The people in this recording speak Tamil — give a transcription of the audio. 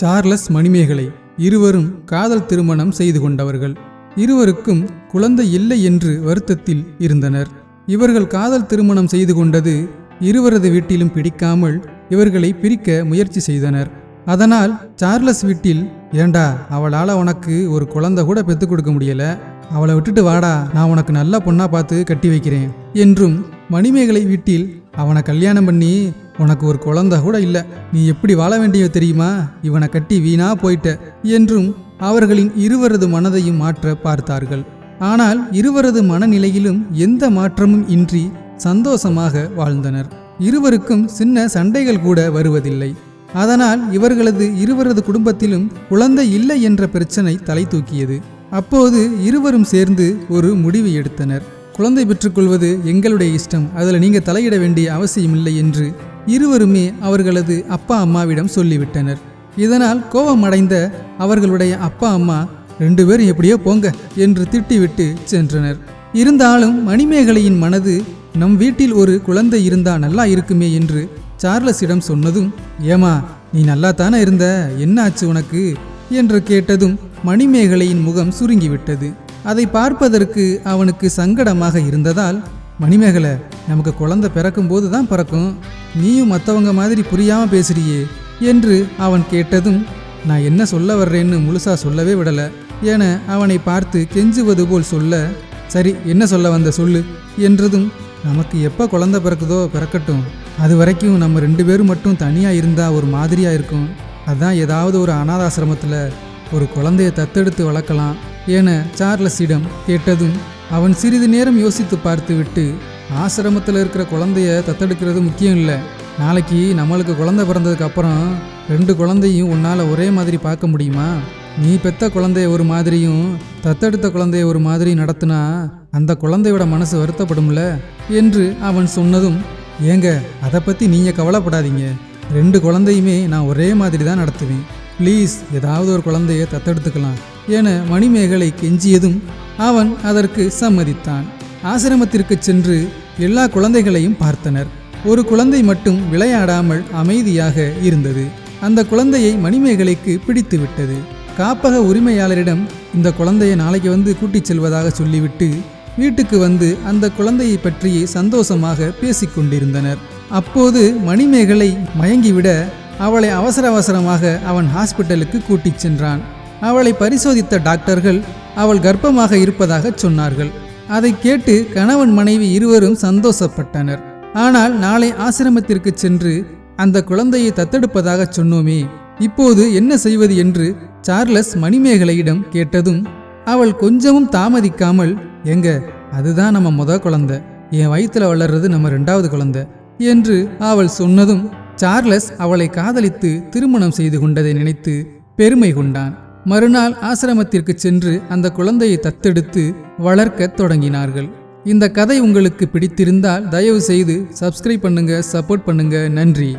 சார்லஸ் மணிமேகலை இருவரும் காதல் திருமணம் செய்து கொண்டவர்கள். இருவருக்கும் குழந்தை இல்லை என்று வருத்தத்தில் இருந்தனர். இவர்கள் காதல் திருமணம் செய்து கொண்டது இருவரது வீட்டிலும் பிடிக்காமல் இவர்களை பிரிக்க முயற்சி செய்தனர். அதனால் சார்லஸ் வீட்டில் ஏண்டா அவளால் உனக்கு ஒரு குழந்தை கூட பெற்றுக் கொடுக்க முடியல. அவளை விட்டுட்டு வாடா நான் உனக்கு நல்ல பொண்ணா பார்த்து கட்டி வைக்கிறேன் என்றும் மணிமேகலை வீட்டில் அவனை கல்யாணம் பண்ணி உனக்கு ஒரு குழந்தை கூட இல்லை. நீ எப்படி வாழ வேண்டியது தெரியுமா? இவனை கட்டி வீணா போயிட்ட என்றும் அவர்களின் இருவரது மனதையும் மாற்ற பார்த்தார்கள். ஆனால் இருவரது மனநிலையிலும் எந்த மாற்றமும் இன்றி சந்தோஷமாக வாழ்ந்தனர். இருவருக்கும் சின்ன சண்டைகள் கூட வருவதில்லை. அதனால் இவர்களது இருவரது குடும்பத்திலும் குழந்தை இல்லை என்ற பிரச்சனை தலை தூக்கியது. அப்போது இருவரும் சேர்ந்து ஒரு முடிவு எடுத்தனர். குழந்தை பெற்றுக்கொள்வது எங்களுடைய இஷ்டம். அதில் நீங்கள் தலையிட வேண்டிய அவசியமில்லை என்று இருவருமே அவர்களது அப்பா அம்மாவிடம் சொல்லிவிட்டனர். இதனால் கோபம் அடைந்த அவர்களுடைய அப்பா அம்மா ரெண்டு பேரும் எப்படியோ போங்க என்று திட்டிவிட்டு சென்றனர். இருந்தாலும் மணிமேகலையின் மனது நம் வீட்டில் ஒரு குழந்தை இருந்தா நல்லா இருக்குமே என்று சார்லஸிடம் சொன்னதும் ஏமா நீ நல்லா தானே இருந்த என்னாச்சு உனக்கு? என்று கேட்டதும் மணிமேகலையின் முகம் சுருங்கிவிட்டது. அதை பார்ப்பதற்கு அவனுக்கு சங்கடமாக இருந்ததால் மணிமேகலை நமக்கு குழந்தை பிறக்கும்போது தான் பிறக்கும். நீயும் மற்றவங்க மாதிரி புரியாமல் பேசுறியே என்று அவன் கேட்டதும் நான் என்ன சொல்ல வர்றேன்னு முழுசா சொல்லவே விடலை என அவனை பார்த்து கெஞ்சுவது போல் சொல்ல சரி என்ன சொல்ல வந்த சொல்லு என்றதும் நமக்கு எப்போ குழந்தை பிறக்குதோ பிறக்கட்டும். அது வரைக்கும் நம்ம ரெண்டு பேரும் மட்டும் தனியாக இருந்தால் ஒரு மாதிரியாக இருக்கும். அதான் ஏதாவது ஒரு அனாதாசிரமத்தில் ஒரு குழந்தையை தத்தெடுத்து வளர்க்கலாம். என சார்லஸிடம் கேட்டதும் அவன் சிறிது நேரம் யோசித்து பார்த்துவிட்டு ஆசிரமத்தில் இருக்கிற குழந்தைய தத்தெடுக்கிறது முக்கியம் இல்லை நாளைக்கு நம்மளுக்கு குழந்தை பிறந்ததுக்கு அப்புறம் ரெண்டு குழந்தையும் உன்னால் ஒரே மாதிரி பார்க்க முடியுமா? நீ பெத்த குழந்தைய ஒரு மாதிரியும் தத்தெடுத்த குழந்தைய ஒரு மாதிரி நடத்துனா அந்த குழந்தையோட மனசு வருத்தப்படும்ல? என்று அவன் சொன்னதும் ஏங்க அதை பற்றி நீங்கள் கவலைப்படாதீங்க. ரெண்டு குழந்தையுமே நான் ஒரே மாதிரி தான் நடத்துவேன். ப்ளீஸ் ஏதாவது ஒரு குழந்தைய தத்தெடுத்துக்கலாம். என மணிமேகலை கெஞ்சியதும் அவன் அதற்கு சம்மதித்தான். ஆசிரமத்திற்கு சென்று எல்லா குழந்தைகளையும் பார்த்தனர். ஒரு குழந்தை மட்டும் விளையாடாமல் அமைதியாக இருந்தது. அந்த குழந்தையை மணிமேகலைக்கு பிடித்து விட்டது காப்பக உரிமையாளரிடம் இந்த குழந்தையை நாளைக்கு வந்து கூட்டிச் செல்வதாக சொல்லிவிட்டு வீட்டுக்கு வந்து அந்த குழந்தையை பற்றியே சந்தோஷமாக பேசிக்கொண்டிருந்தனர் அப்போது மணிமேகலை மயங்கிவிட அவளை அவசர அவசரமாக அவன் ஹாஸ்பிட்டலுக்கு கூட்டிச் சென்றான். அவளை பரிசோதித்த டாக்டர்கள் அவள் கர்ப்பமாக இருப்பதாக சொன்னார்கள். அதை கேட்டு கணவன் மனைவி இருவரும் சந்தோஷப்பட்டனர். ஆனால் நாளை ஆசிரமத்திற்கு சென்று அந்த குழந்தையை தத்தெடுப்பதாக சொன்னோமே இப்போது என்ன செய்வது என்று சார்லஸ் மணிமேகலையிடம் கேட்டதும் அவள் கொஞ்சமும் தாமதிக்காமல் எங்க அதுதான் நம்ம முத குழந்தை. என் வயிற்றுல வளர்றது நம்ம ரெண்டாவது குழந்தை என்று அவள் சொன்னதும் சார்லஸ் அவளை காதலித்து திருமணம் செய்து கொண்டதை நினைத்து பெருமை கொண்டான். மறுநாள் ஆசிரமத்திற்கு சென்று அந்த குழந்தையை தத்தெடுத்து வளர்க்கத் தொடங்கினார்கள். இந்த கதை உங்களுக்கு பிடித்திருந்தால் தயவு செய்து சப்ஸ்கிரைப் பண்ணுங்க சப்போர்ட் பண்ணுங்க. நன்றி.